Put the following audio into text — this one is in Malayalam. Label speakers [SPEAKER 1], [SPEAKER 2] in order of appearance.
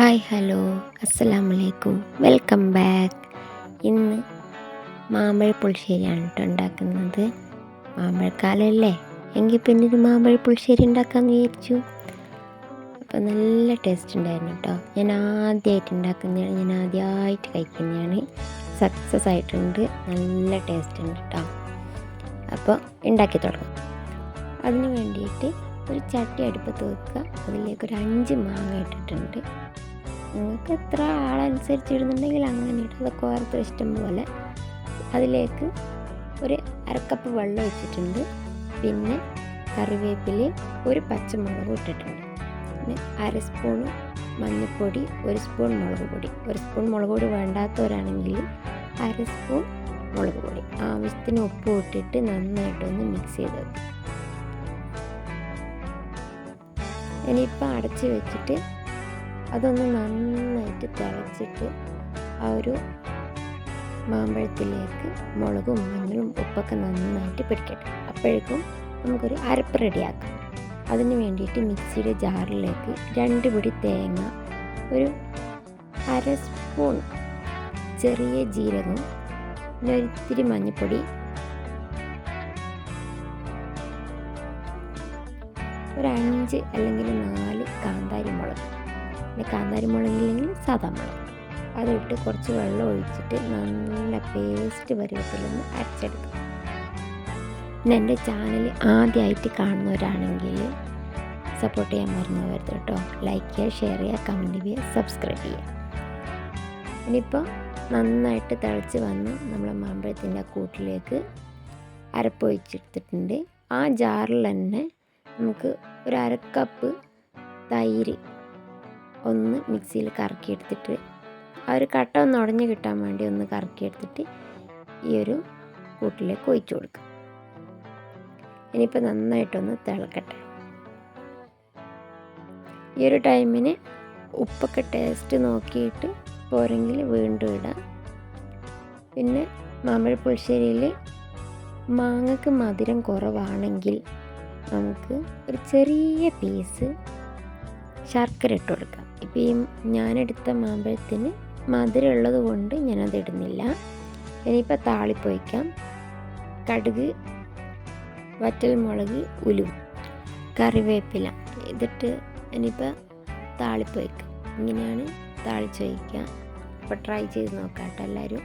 [SPEAKER 1] Hi hello. അസ്സലാമലൈക്കും വെൽക്കം ബാക്ക്. ഇന്ന് മാമ്പഴ പുളിശ്ശേരിയാണ് കേട്ടോ ഉണ്ടാക്കുന്നത്. മാമ്പഴക്കാലമല്ലേ എങ്കിൽ പിന്നെ ഒരു മാമ്പഴ പുളിശ്ശേരി ഉണ്ടാക്കാമെന്ന് വിചാരിച്ചു. അപ്പോൾ നല്ല ടേസ്റ്റ് ഉണ്ടായിരുന്നു കേട്ടോ ഞാൻ ആദ്യമായിട്ട് ഉണ്ടാക്കുന്നതാണ്. ഞാൻ ആദ്യമായിട്ട് കഴിക്കുന്നതാണ്. സക്സസ് ആയിട്ടുണ്ട്. നല്ല ടേസ്റ്റ് ഉണ്ട് കേട്ടോ അപ്പോൾ ഉണ്ടാക്കി തുടങ്ങും. അതിന് വേണ്ടിയിട്ട് ഒരു ചട്ടി അടുപ്പത്ത് വെക്കുക. അതിലേക്ക് ഒരു അഞ്ച് മാങ്ങ ഇട്ടിട്ടുണ്ട്. നിങ്ങൾക്ക് എത്ര ആളനുസരിച്ച് ഇടുന്നുണ്ടെങ്കിൽ അങ്ങനെ ഇടും അതൊക്കെ ഓരോരുത്തർ ഇഷ്ടം പോലെ അതിലേക്ക് ഒരു അരക്കപ്പ് വെള്ളം ഒഴിച്ചിട്ടുണ്ട്. പിന്നെ കറിവേപ്പില ഒരു പച്ചമുളക് ഇട്ടിട്ടുണ്ട്. പിന്നെ അര സ്പൂൺ മഞ്ഞൾപ്പൊടി ഒരു സ്പൂൺ മുളക് പൊടി. ഒരു സ്പൂൺ മുളക് പൊടി വേണ്ടാത്തവരാണെങ്കിൽ അര സ്പൂൺ മുളക് പൊടി. ആവശ്യത്തിന് ഉപ്പ് ഇട്ടിട്ട് നന്നായിട്ടൊന്ന് മിക്സ് ചെയ്ത് ഇനിയിപ്പോൾ അടച്ച് വെച്ചിട്ട് അതൊന്ന് നന്നായിട്ട് തിളച്ചിട്ട് ആ ഒരു മാമ്പഴത്തിലേക്ക് മുളകും മഞ്ഞളും ഉപ്പൊക്കെ നന്നായിട്ട് പിടിക്കട്ടെ. അപ്പോഴേക്കും നമുക്കൊരു അരപ്പ് റെഡിയാക്കാം. അതിന് വേണ്ടിയിട്ട് മിക്സിയുടെ ജാറിലേക്ക് രണ്ട് പിടി തേങ്ങ ഒരു അര സ്പൂൺ ചെറിയ ജീരകം പിന്നെ ഒരിത്തിരി മഞ്ഞൾപ്പൊടി ഒരു അഞ്ച് അല്ലെങ്കിൽ നാല് കാന്താരി മുളക് പിന്നെ കാന്താരി മുളകില്ലെങ്കിൽ സാധാ മുളക്. അതിട്ട് കുറച്ച് വെള്ളം ഒഴിച്ചിട്ട് നല്ല പേസ്റ്റ് പരുവത്തിലൊന്ന് അരച്ചെടുക്കും. പിന്നെ എന്റെ ചാനൽ ആദ്യമായിട്ട് കാണുന്നവരാണെങ്കിൽ സപ്പോർട്ട് ചെയ്യാൻ മറന്നു കേട്ടോ. ലൈക്ക് ചെയ്യുക ഷെയർ ചെയ്യുക കമന്റ് ചെയ്യുക സബ്സ്ക്രൈബ് ചെയ്യുക. ഇനിയിപ്പോൾ നന്നായിട്ട് തിളച്ച് വന്ന് നമ്മളെ മാമ്പഴത്തിന്റെ കൂട്ടിലേക്ക് അരപ്പൊഴിച്ചെടുത്തിട്ടുണ്ട് ആ ജാറിൽ തന്നെ നമുക്ക് ഒരു അരക്കപ്പ് തൈര് ഒന്ന് മിക്സിയിൽ കറക്കിയെടുത്തിട്ട് ആ ഒരു കട്ട ഒന്ന് ഉടഞ്ഞ് കിട്ടാൻ വേണ്ടി ഒന്ന് കറക്കിയെടുത്തിട്ട് ഈ ഒരു കൂട്ടിലേക്ക് ഒഴിച്ചു കൊടുക്കുക ഇനിയിപ്പോൾ നന്നായിട്ടൊന്ന് തിളക്കട്ടെ. ഈ ഒരു ടൈമിന് ഉപ്പൊക്കെ ടേസ്റ്റ് നോക്കിയിട്ട് പോരെങ്കിൽ വീണ്ടും ഇടാം. പിന്നെ മാമ്പഴ പുളിശ്ശേരിയിൽ മാങ്ങക്ക് മധുരം കുറവാണെങ്കിൽ നമുക്ക് ഒരു ചെറിയ പീസ് ശർക്കര ഇട്ട് കൊടുക്കാം. ഇപ്പം ഈ ഞാനെടുത്ത മാമ്പഴത്തിന് മധുരം ഉള്ളത് കൊണ്ട് ഞാനത് ഇടുന്നില്ല. ഇനിയിപ്പോൾ താളിപ്പൊയ്ക്കാം കടുക് വറ്റൽ മുളക് ഉലു കറിവേപ്പില ഇതിട്ട് ഇനിയിപ്പോൾ താളിപ്പൊയ്ക്കാം ഇങ്ങനെയാണ് താളിച്ച് വയ്ക്കുക. അപ്പോൾ ട്രൈ ചെയ്ത് നോക്കാം കേട്ടോ എല്ലാവരും.